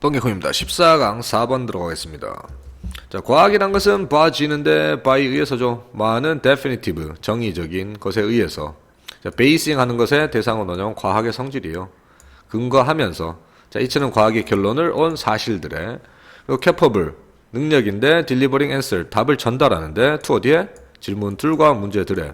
뻥개콩입니다. 14강 4번 들어가겠습니다. 자, 과학이란 것은 봐지는데 바에 의해서죠. 마는 definitive, 정의적인 것에 의해서. 자, 베이싱 하는 것의 대상은 뭐냐면 과학의 성질이에요. 근거하면서. 자, 이치는 과학의 결론을 온 사실들에. 그리고 capable, 능력인데 delivering answer, 답을 전달하는데 to 어디에? 질문들과 문제들에.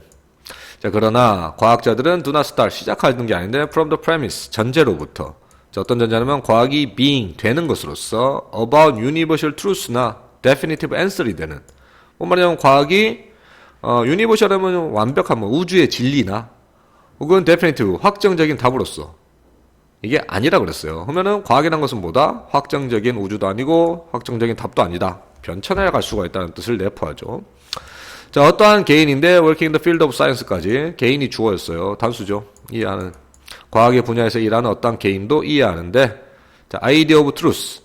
자, 그러나 과학자들은 not start, 시작하는 게 아닌데 from the premise, 전제로부터. 자, 어떤 전제냐면 과학이 being, 되는 것으로서 about universal truth나 definitive answer이 되는. 뭔 말이냐면 과학이 어, universal 하면 완벽한 뭐 우주의 진리나 혹은 definitive, 확정적인 답으로서 이게 아니라 그랬어요. 그러면은 과학이란 것은 뭐다? 확정적인 우주도 아니고 확정적인 답도 아니다. 변천해 갈 수가 있다는 뜻을 내포하죠. 자, 어떠한 개인인데 working in the field of science까지 개인이 주어였어요. 단수죠. 이해하는. 과학의 분야에서 일하는 어떠한 개인도 이해하는데 자, idea of truth.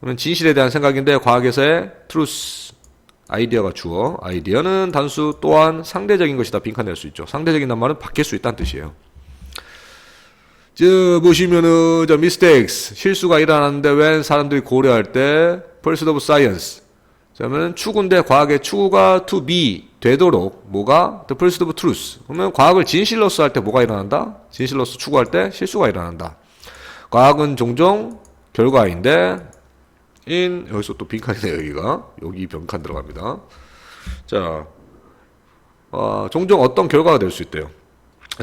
그러면 진실에 대한 생각인데 과학에서의 truth. 아이디어가 주어. 아이디어는 단수 또한 상대적인 것이다. 빈칸낼 수 있죠. 상대적인 말은 바뀔 수 있다는 뜻이에요. 저 보시면은 저 mistakes 실수가 일어나는데 when 사람들이 고려할 때 pursuit of science 그러면 추구인데 과학의 추구가 to be 되도록 뭐가 the pursuit of truth 그러면 과학을 진실로서 할 때 뭐가 일어난다? 진실로서 추구할 때 실수가 일어난다. 과학은 종종 결과인데 in 여기서 또 빈칸이네요 여기가 여기 빈칸 들어갑니다. 자 어, 종종 어떤 결과가 될 수 있대요.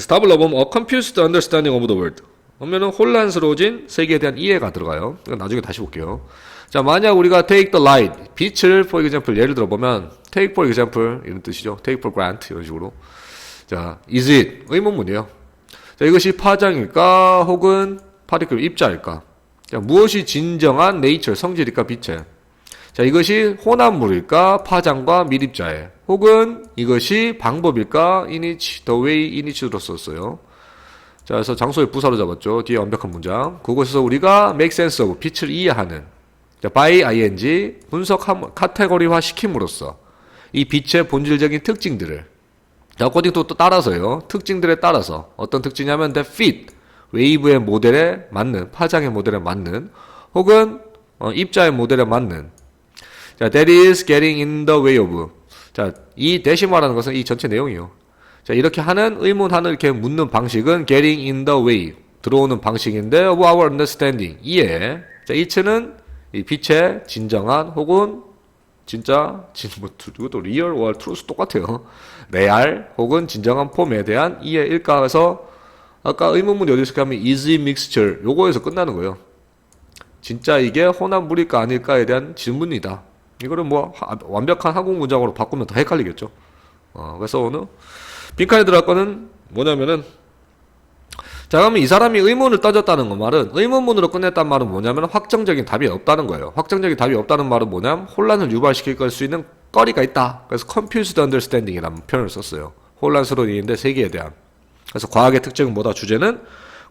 답을 넣어보면 a confused understanding of the world. 그러면은 혼란스러워진 세계에 대한 이해가 들어가요. 나중에 다시 볼게요. 자, 만약 우리가 take the light, 빛을 for example 예를 들어 보면 take for example 이런 뜻이죠. take for grant 이런 식으로. 자, is it 의문문이에요. 자, 이것이 파장일까 혹은 파티클 입자일까? 자, 무엇이 진정한 nature 성질일까 빛의? 자, 이것이 혼합물일까 파장과 밀입자에 혹은 이것이 방법일까 in each the way in each로 썼어요. 자, 그래서 장소의 부사로 잡았죠. 뒤에 완벽한 문장. 그곳에서 우리가 make sense of 빛을 이해하는 자, by ing 분석 카테고리화 시킴으로써 이 빛의 본질적인 특징들을 자, 어코딩 또, 또 따라서요. 특징들에 따라서 어떤 특징이냐면 the fit 웨이브의 모델에 맞는 파장의 모델에 맞는 혹은 어, 입자의 모델에 맞는 자, that is getting in the way of. 자, 이 대시 말하는 것은 이 전체 내용이요. 자, 이렇게 하는 의문하는 이렇게 묻는 방식은 getting in the way. 들어오는 방식인데 of our understanding. 이해. 자, 이츠는 이 빛의 진정한 혹은 진짜 진, 뭐, 이것도 real or truth 똑같아요. 레알 혹은 진정한 폼에 대한 이해일까 해서 아까 의문문이 어디 있을까 하면 it mixture 요거에서 끝나는 거예요. 진짜 이게 혼합 물일까 아닐까에 대한 질문이다. 이거를 뭐 하- 완벽한 한국 문장으로 바꾸면 더 헷갈리겠죠. 어, 그래서 오늘 빈칸에 들어갈 거는 뭐냐면은 자 그러면 이 사람이 의문을 따졌다는 거 말은 의문문으로 끝냈단 말은 뭐냐면 확정적인 답이 없다는 거예요. 확정적인 답이 없다는 말은 뭐냐면 혼란을 유발시킬 걸수 있는 거리가 있다. 그래서 confused understanding이라는 표현을 썼어요. 혼란스러운 이해인데 세계에 대한. 그래서 과학의 특징은 뭐다? 주제는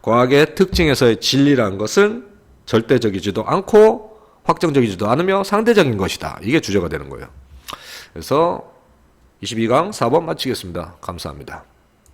과학의 특징에서의 진리라는 것은 절대적이지도 않고 확정적이지도 않으며 상대적인 것이다. 이게 주제가 되는 거예요. 그래서 22강 4번 마치겠습니다. 감사합니다.